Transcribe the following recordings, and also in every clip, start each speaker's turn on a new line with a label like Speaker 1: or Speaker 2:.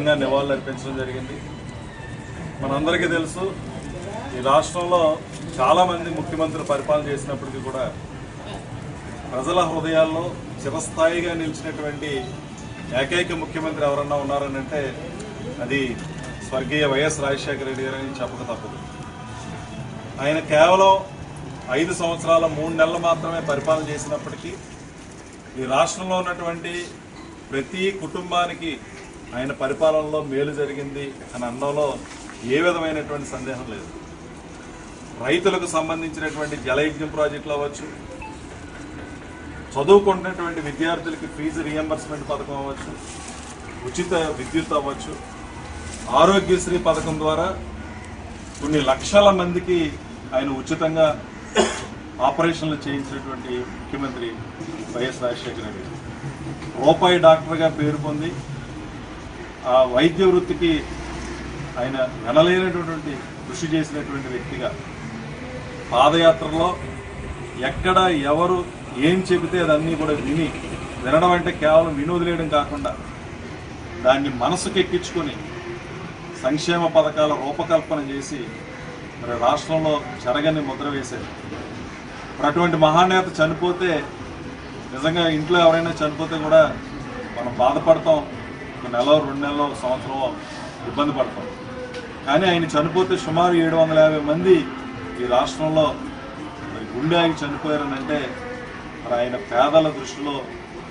Speaker 1: ఘనంగా నివాళులు అర్పించడం జరిగింది. మనందరికీ తెలుసు ఈ రాష్ట్రంలో చాలామంది ముఖ్యమంత్రులు పరిపాలన చేసినప్పటికీ కూడా ప్రజల హృదయాల్లో చిరస్థాయిగా నిలిచినటువంటి ఏకైక ముఖ్యమంత్రి ఎవరన్నా ఉన్నారని అంటే అది స్వర్గీయ వైఎస్ రాజశేఖర రెడ్డి గారు అని చెప్పక తప్పదు. ఆయన కేవలం ఐదు సంవత్సరాల మూడు నెలలు మాత్రమే పరిపాలన చేసినప్పటికీ ఈ రాష్ట్రంలో ఉన్నటువంటి ప్రతి కుటుంబానికి ఆయన పరిపాలనలో మేలు జరిగింది అని అనడంలో ఏ విధమైనటువంటి సందేహం లేదు. రైతులకు సంబంధించినటువంటి జలయజ్ఞం ప్రాజెక్టులు అవ్వచ్చు. చదువుకుంటున్నటువంటి విద్యార్థులకి ఫీజు రియంబర్స్మెంట్ పథకం అవ్వచ్చు. ఉచిత విద్యుత్ అవ్వచ్చు. ఆరోగ్యశ్రీ పథకం ద్వారా కొన్ని లక్షల మందికి ఆయన ఉచితంగా ఆపరేషన్లు చేయించినటువంటి ముఖ్యమంత్రి వైఎస్ రాజశేఖర రెడ్డి. రూపాయి డాక్టర్గా పేరు పొంది ఆ వైద్య వృత్తికి ఆయన వినలేనటువంటి కృషి చేసినటువంటి వ్యక్తిగా పాదయాత్రలో ఎక్కడ ఎవరు ఏం చెబితే అదన్నీ కూడా విని వినడం అంటే కేవలం వినోదిలేయడం కాకుండా దాన్ని మనసుకు ఎక్కించుకొని సంక్షేమ పథకాల రూపకల్పన చేసి మరి రాష్ట్రంలో చెరగని ముద్ర వేశారు. మరి అటువంటి మహానేత చనిపోతే నిజంగా ఇంట్లో ఎవరైనా చనిపోతే కూడా మనం బాధపడతాం. ఒక నెల రెండు నెలలో సంవత్సరం ఇబ్బంది పడతాం. కానీ ఆయన చనిపోతే సుమారు ఏడు వందల యాభై మంది ఈ రాష్ట్రంలో మరి గుండె ఆగి చనిపోయారనంటే మరి ఆయన పేదల దృష్టిలో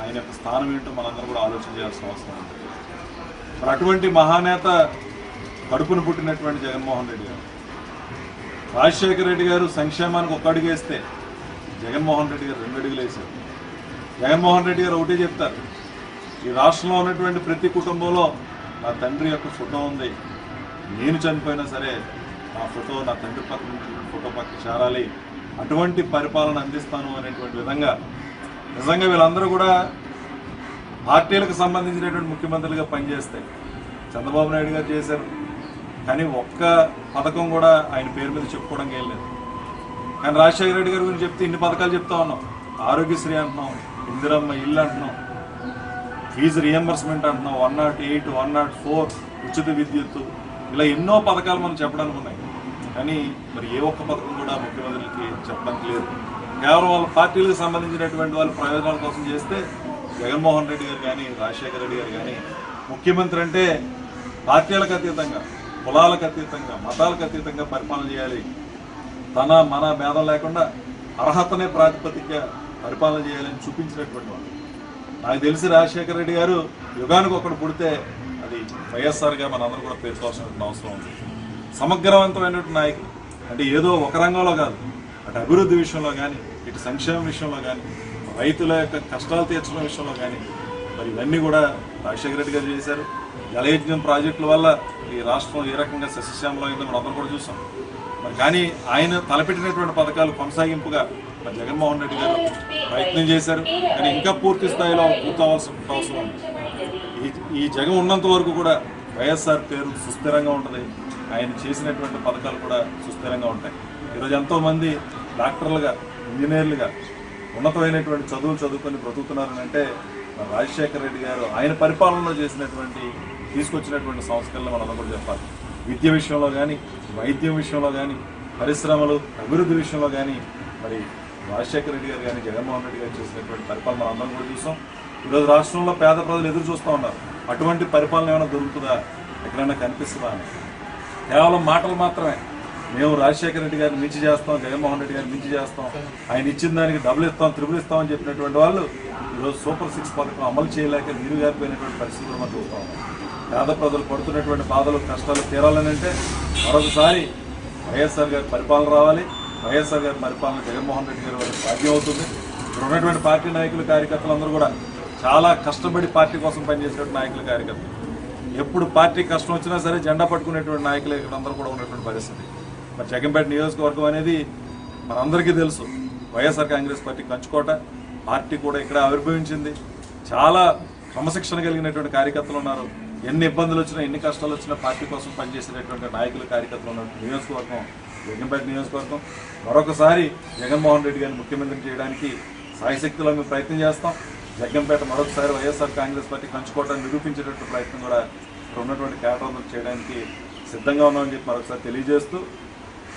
Speaker 1: ఆయన యొక్క స్థానం ఏంటో మనందరం కూడా ఆలోచన చేయాల్సిన అవసరం ఉంది. మరి అటువంటి మహానేత కడుపును పుట్టినటువంటి జగన్మోహన్ రెడ్డి గారు. రాజశేఖర రెడ్డి గారు సంక్షేమానికి ఒక అడుగు వేస్తే జగన్మోహన్ రెడ్డి గారు రెండు అడుగులు వేశారు. జగన్మోహన్ రెడ్డి గారు ఒకటే చెప్తారు ఈ రాష్ట్రంలో ఉన్నటువంటి ప్రతి కుటుంబంలో నా తండ్రి యొక్క ఫోటో ఉంది. నేను చనిపోయినా సరే నా ఫోటో నా తండ్రి పక్కన ఫోటో పక్కన చేరాలి. అటువంటి పరిపాలన అందిస్తాను అనేటువంటి విధంగా నిజంగా వీళ్ళందరూ కూడా పార్టీలకు సంబంధించినటువంటి ముఖ్యమంత్రులుగా పనిచేస్తాయి చంద్రబాబు నాయుడు గారు చేశారు. కానీ ఒక్క పథకం కూడా ఆయన పేరు మీద చెప్పుకోవడం ఏం లేదు. కానీ రాజశేఖర రెడ్డి గారి గురించి చెప్తే ఇన్ని పథకాలు చెప్తా ఉన్నాం. ఆరోగ్యశ్రీ అంటున్నాం ఇందిరమ్మ ఇల్లు అంటున్నాం. ఫీజు రియంబర్స్మెంట్ అంటున్నాం. One nought eight one nought four ఉచిత విద్యుత్. ఇలా ఎన్నో పథకాలు మనం చెప్పడానికి ఉన్నాయి. కానీ మరి ఏ ఒక్క పథకం కూడా ముఖ్యమంత్రులకి చెప్పడానికి లేదు. కేవలం వాళ్ళ పార్టీలకు సంబంధించినటువంటి వాళ్ళ ప్రయోజనాల కోసం చేస్తే జగన్మోహన్ రెడ్డి గారు కానీ రాజశేఖర రెడ్డి గారు కానీ ముఖ్యమంత్రి అంటే పార్టీలకు అతీతంగా కులాలకు అతీతంగా మతాలకు అతీతంగా పరిపాలన చేయాలి. తన మన భేదం లేకుండా అర్హతనే ప్రాతిపదిక పరిపాలన చేయాలని చూపించినటువంటి వాళ్ళు. నాకు తెలిసి రాజశేఖర రెడ్డి గారు యుగానికి ఒకడు పుడితే అది వైఎస్ఆర్గా మనందరం కూడా పేర్కోవాల్సిన అవసరం ఉంది. సమగ్రవంతమైనటువంటి నాయకులు అంటే ఏదో ఒక రంగంలో కాదు. అటు అభివృద్ధి విషయంలో కానీ ఇటు సంక్షేమ విషయంలో కానీ రైతుల యొక్క కష్టాలు తీర్చడం విషయంలో కానీ మరి ఇవన్నీ కూడా రాజశేఖర రెడ్డి గారు చేశారు. జలయజ్ఞం ప్రాజెక్టుల వల్ల ఈ రాష్ట్రం ఏ రకంగా సస్యశ్యామలో అయిందో మనం అందరం కూడా చూసాం. మరి కానీ ఆయన తలపెట్టినటువంటి పథకాలు కొనసాగింపుగా మరి జగన్మోహన్ రెడ్డి గారు ప్రయత్నం చేశారు. కానీ ఇంకా పూర్తి స్థాయిలో పూర్తవలసిన అవసరం ఉంది. ఈ ఈ జగన్ ఉన్నంత వరకు కూడా వైఎస్ఆర్ పేరు సుస్థిరంగా ఉంటుంది. ఆయన చేసినటువంటి పథకాలు కూడా సుస్థిరంగా ఉంటాయి. ఈరోజు ఎంతోమంది డాక్టర్లుగా ఇంజనీర్లుగా ఉన్నతమైనటువంటి చదువులు చదువుకొని బ్రతుకుతున్నారని అంటే రాజశేఖర రెడ్డి గారు ఆయన పరిపాలనలో చేసినటువంటి తీసుకొచ్చినటువంటి సంస్కరణలు మనం కూడా చెప్పాలి. విద్య విషయంలో కానీ వైద్యం విషయంలో కానీ పరిశ్రమలు అభివృద్ధి విషయంలో కానీ మరి రాజశేఖర రెడ్డి గారు కానీ జగన్మోహన్ రెడ్డి గారు చేసినటువంటి పరిపాలన అందరం కూడా చూసాం. ఈరోజు రాష్ట్రంలో పేద ప్రజలు ఎదురు చూస్తూ ఉన్నారు. అటువంటి పరిపాలన ఏమైనా దొరుకుతుందా? ఎక్కడైనా కనిపిస్తుందా? అని కేవలం మాటలు మాత్రమే. మేము రాజశేఖర రెడ్డి గారిని మించి చేస్తాం జగన్మోహన్ రెడ్డి గారిని మించి చేస్తాం. ఆయన ఇచ్చిన దానికి డబ్బులు ఇస్తాం త్రిబుల్ ఇస్తాం అని చెప్పినటువంటి వాళ్ళు ఈరోజు సూపర్ సిక్స్ పథకం అమలు చేయలేక నీరుగారిపోయినటువంటి పరిస్థితులు మనం చూస్తూ పేద ప్రజలు పడుతున్నటువంటి బాధలు కష్టాలు తీరాలని అంటే మరొకసారి వైఎస్ఆర్ గారి పరిపాలన రావాలి. వైఎస్ఆర్ గారి పరిపాలన జగన్మోహన్ రెడ్డి గారి వరకు సాధ్యం అవుతుంది. ఇక్కడ ఉన్నటువంటి పార్టీ నాయకులు కార్యకర్తలు అందరూ కూడా చాలా కష్టపడి పార్టీ కోసం పనిచేసినటువంటి నాయకులు కార్యకర్తలు. ఎప్పుడు పార్టీ కష్టం వచ్చినా సరే జెండా పట్టుకునేటువంటి నాయకులు ఇక్కడ అందరూ కూడా ఉన్నటువంటి పరిస్థితి. మరి జగన్పేట నియోజకవర్గం అనేది మనందరికీ తెలుసు. వైఎస్ఆర్ కాంగ్రెస్ పార్టీ కంచుకోట పార్టీ కూడా ఇక్కడ ఆవిర్భవించింది. చాలా క్రమశిక్షణ కలిగినటువంటి కార్యకర్తలు ఉన్నారు. ఎన్ని ఇబ్బందులు వచ్చినా ఎన్ని కష్టాలు వచ్చినా పార్టీ కోసం పనిచేసేటటువంటి నాయకులు కార్యకర్తలు ఉన్నటువంటి నియోజకవర్గం జగన్పేట నియోజకవర్గం. మరొకసారి జగన్మోహన్ రెడ్డి గారిని ముఖ్యమంత్రి చేయడానికి సాయశక్తిలో మేము ప్రయత్నం చేస్తాం. జగ్గంపేట మరొకసారి వైఎస్ఆర్ కాంగ్రెస్ పార్టీ కంచుకోవడానికి నిరూపించేటట్టు ప్రయత్నం కూడా ఇక్కడ ఉన్నటువంటి కేటర్లు చేయడానికి సిద్ధంగా ఉన్నామని చెప్పి మరొకసారి తెలియజేస్తూ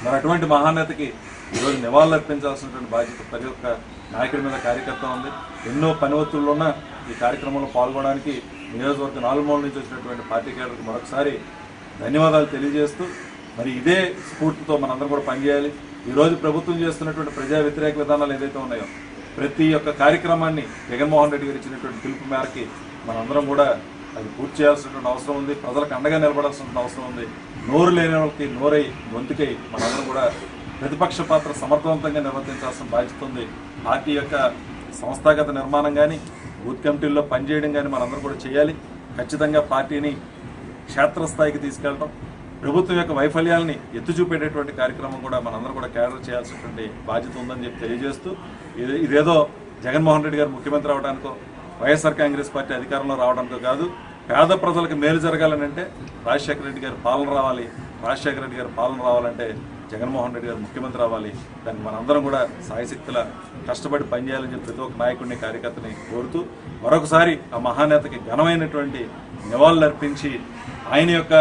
Speaker 1: మరి అటువంటి మహానేతకి ఈరోజు నివాళులు అర్పించాల్సినటువంటి బాధ్యత ప్రతి ఒక్క నాయకుడి మీద కార్యకర్త ఉంది. ఎన్నో పని ఒత్తిళ్ళు ఉన్న ఈ కార్యక్రమంలో పాల్గొనడానికి నియోజకవర్గ నాలుగు మూల నుంచి వచ్చినటువంటి పార్టీ కేటర్కి మరొకసారి ధన్యవాదాలు తెలియజేస్తూ మరి ఇదే స్ఫూర్తితో మనందరం కూడా పనిచేయాలి. ఈరోజు ప్రభుత్వం చేస్తున్నటువంటి ప్రజా వ్యతిరేక విధానాలు ఏదైతే ఉన్నాయో ప్రతి ఒక్క కార్యక్రమాన్ని జగన్మోహన్ రెడ్డి గారు ఇచ్చినటువంటి పిలుపు మేరకి మనందరం కూడా అది పూర్తి చేయాల్సినటువంటి అవసరం ఉంది. ప్రజలకు అండగా నిలబడాల్సిన అవసరం ఉంది. నోరు లేని వాళ్ళకి నోరై గొంతుకై మనందరం కూడా ప్రతిపక్ష పాత్ర సమర్థవంతంగా నిర్వర్తించాల్సిన బాధ్యత ఉంది. పార్టీ యొక్క సంస్థాగత నిర్మాణం కానీ బూత్ కమిటీల్లో పనిచేయడం కానీ మనందరం కూడా చేయాలి. ఖచ్చితంగా పార్టీని క్షేత్రస్థాయికి తీసుకెళ్ళడం ప్రభుత్వం యొక్క వైఫల్యాలని ఎత్తు చూపేటటువంటి కార్యక్రమం కూడా మనందరం కూడా క్యాడర్ చేయాల్సినటువంటి బాధ్యత ఉందని చెప్పి తెలియజేస్తూ ఇది ఇదేదో జగన్మోహన్ రెడ్డి గారు ముఖ్యమంత్రి అవడానికో వైఎస్ఆర్ కాంగ్రెస్ పార్టీ అధికారంలో రావడానికో కాదు పేద ప్రజలకు మేలు జరగాలని అంటే రాజశేఖర రెడ్డి గారి పాలన రావాలి రాజశేఖర రెడ్డి గారి పాలన రావాలంటే జగన్మోహన్ రెడ్డి గారు ముఖ్యమంత్రి రావాలి దానికి మనందరం కూడా సాయశక్తుల కష్టపడి పనిచేయాలని చెప్పి ప్రతి ఒక్క నాయకుడిని కార్యకర్తని కోరుతూ మరొకసారి ఆ మహానేతకి ఘనమైనటువంటి నివాళులు అర్పించి ఆయన యొక్క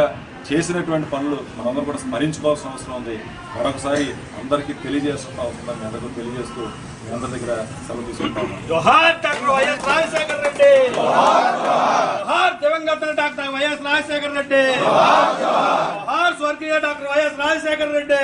Speaker 1: చేసినటువంటి పనులు మనందరం కూడా స్మరించుకోవాల్సిన అవసరం ఉంది. మరొకసారి అందరికీ తెలియజేస్తున్న అవసరం ఉంది. మీ అందరికీ తెలియజేస్తూ మీ అందరి దగ్గర సెలవు తీసుకుంటాము
Speaker 2: జోహార్ డాక్టర్ వైఎస్ రాజశేఖర రెడ్డి. జోహార్ దివంగత డాక్టర్ వైఎస్ రాజశేఖర రెడ్డి. జోహార్ స్వర్గీయ doctor YS Rajasekhara Reddy.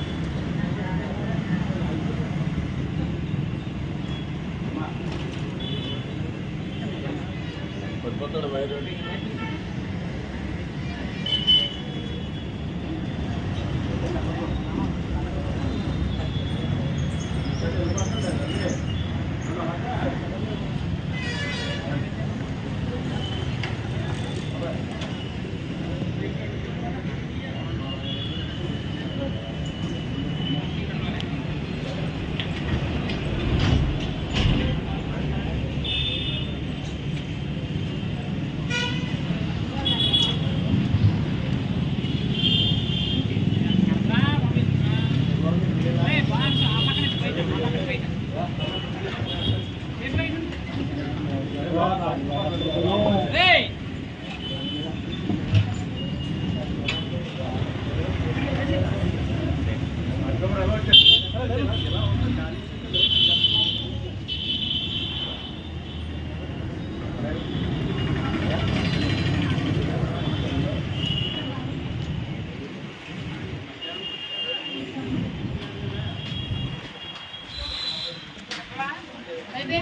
Speaker 2: later.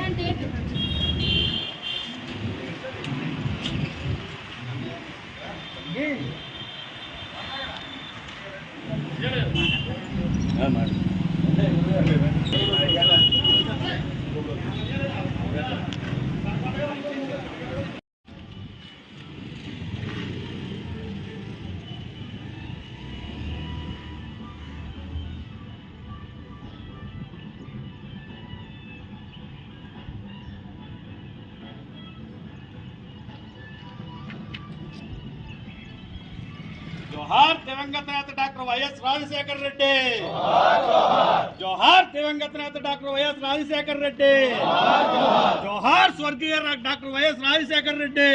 Speaker 2: అంటే đây, đây, đây,
Speaker 3: đây.
Speaker 2: జోహార్ దివంగత నేత డాక్టర్ వైఎస్ రాజశేఖర రెడ్డి జోహార్ దివంగత నేత డాక్టర్ వైఎస్ రాజశేఖర రెడ్డి జోహార్ స్వర్గీయ డాక్టర్ వైఎస్ రాజశేఖర రెడ్డి